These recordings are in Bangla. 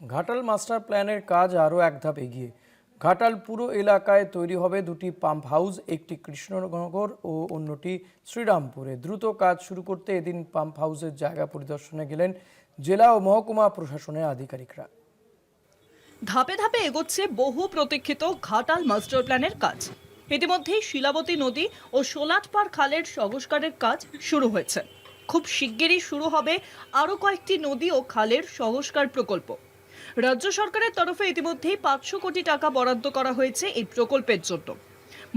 ঘাটাল মাস্টার প্ল্যানের কাজ আরও এক ধাপ এগিয়ে। ঘাটাল পুরো এলাকায় তৈরি হবে দুটি পাম্প হাউস, একটি কৃষ্ণনগর ও অন্যটি শ্রীরামপুরে। দ্রুত কাজ শুরু করতে এদিন পাম্প হাউসের জায়গা পরিদর্শনে গেলেন জেলা ও মহকুমা প্রশাসনের আধিকারিকরা। ধাপে ধাপে এগোচ্ছে বহু প্রতীক্ষিত ঘাটাল মাস্টার প্ল্যানের কাজ। ইতিমধ্যেই শিলাবতী নদী ও সোলাটপাড় খালের সংস্কারের কাজ শুরু হয়েছে। খুব শিগগিরই শুরু হবে আরও কয়েকটি নদী ও খালের সংস্কার প্রকল্প। রাজ্য সরকারের তরফে ইতিমধ্যেই পাঁচশো কোটি টাকা বরাদ্দ করা হয়েছে এই প্রকল্পের জন্য।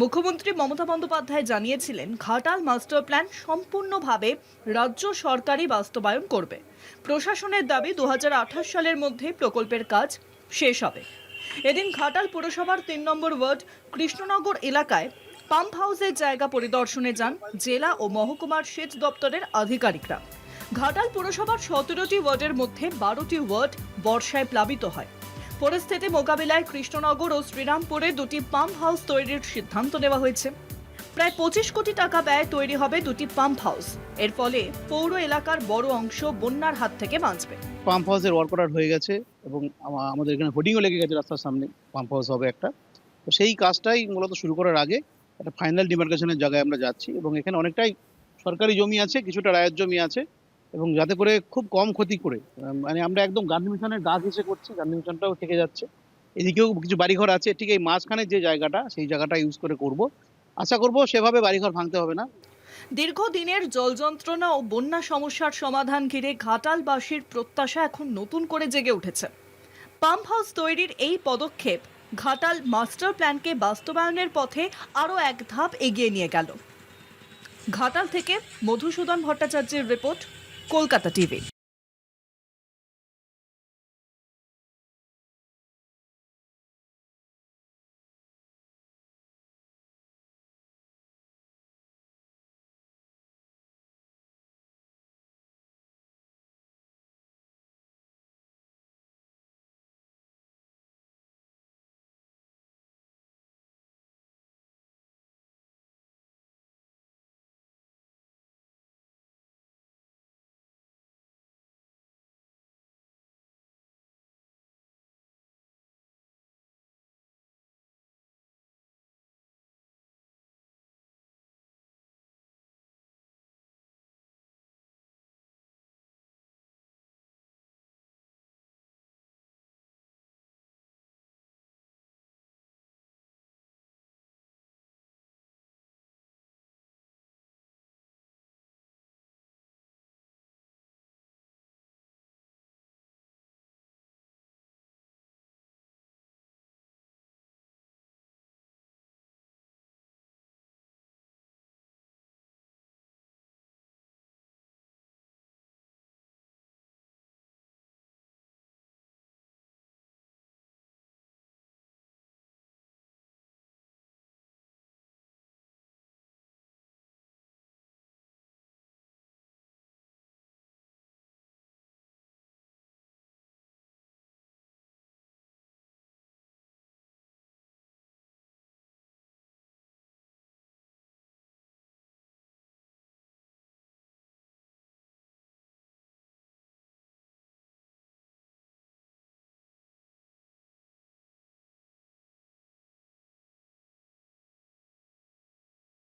মুখ্যমন্ত্রী মমতা বন্দ্যোপাধ্যায় জানিয়েছিলেন, ঘাটাল মাস্টার প্ল্যান সম্পূর্ণভাবে রাজ্য সরকারই বাস্তবায়ন করবে। প্রশাসনের দাবি দু হাজার আঠাশ সালের মধ্যে প্রকল্পের কাজ শেষ হবে। এদিন ঘাটাল পুরসভার তিন নম্বর ওয়ার্ড, কৃষ্ণনগর এলাকায় পাম্প হাউসের জায়গা পরিদর্শনে যান জেলা ও মহকুমার সেচ দপ্তরের আধিকারিকরা। ঘাটাল পুরসভার সতেরোটি ওয়ার্ডের মধ্যে বারোটি ওয়ার্ড বর্ষায় প্লাবিত হয়। পরিস্থিতি মোকাবিলায় কৃষ্ণনগর ও শ্রীরামপুরে দুটি পাম্প হাউস তৈরির সিদ্ধান্ত নেওয়া হয়েছে। প্রায় পঁচিশ কোটি টাকা ব্যয় তৈরি হবে দুটি পাম্প হাউস। এর ফলে পৌর এলাকার বড় অংশ বন্যার হাত থেকে বাঁচবে। পাম্প হাউসের ওয়ার্ক অর্ডার হয়ে গেছে এবং আমাদের এখানে হোর্ডিংও লেগে গেছে রাস্তার সামনে, পাম্প হাউস হবে একটা। তো সেই কাজটাই মূলত শুরু করার আগে একটা ফাইনাল ডিমার্কেশনের জায়গায় আমরা যাচ্ছি এবং এখানে অনেকটাই সরকারি জমি আছে, কিছুটা রায়ের জমি আছে। এবং যাতে করে খুব কম ক্ষতি করে। মানে আমরা একদম গান্ধী মিশনের দাগ হিসেবে করছি, গান্ধী মিশনটাও থেকে যাচ্ছে। এদিকেও কিছু বাড়িঘর আছে, ঠিক এই মাঝখানে যে জায়গাটা, সেই জায়গাটা ইউজ করে করব। আশা করব সেভাবে বাড়িঘর ভাঙতে হবে না। দীর্ঘদিনের জল যন্ত্রণা ও বন্যা সমস্যার সমাধান ঘিরে ঘাটালবাসীর প্রত্যাশা এখন নতুন করে জেগে উঠেছে। পাম্প হাউস তৈরির এই পদক্ষেপ ঘাটাল মাস্টার প্ল্যানকে বাস্তবায়নের পথে আরও এক ধাপ এগিয়ে নিয়ে গেল। ঘাটাল থেকে মধুসূদন ভট্টাচার্যের রিপোর্ট কলকাতা টিভি।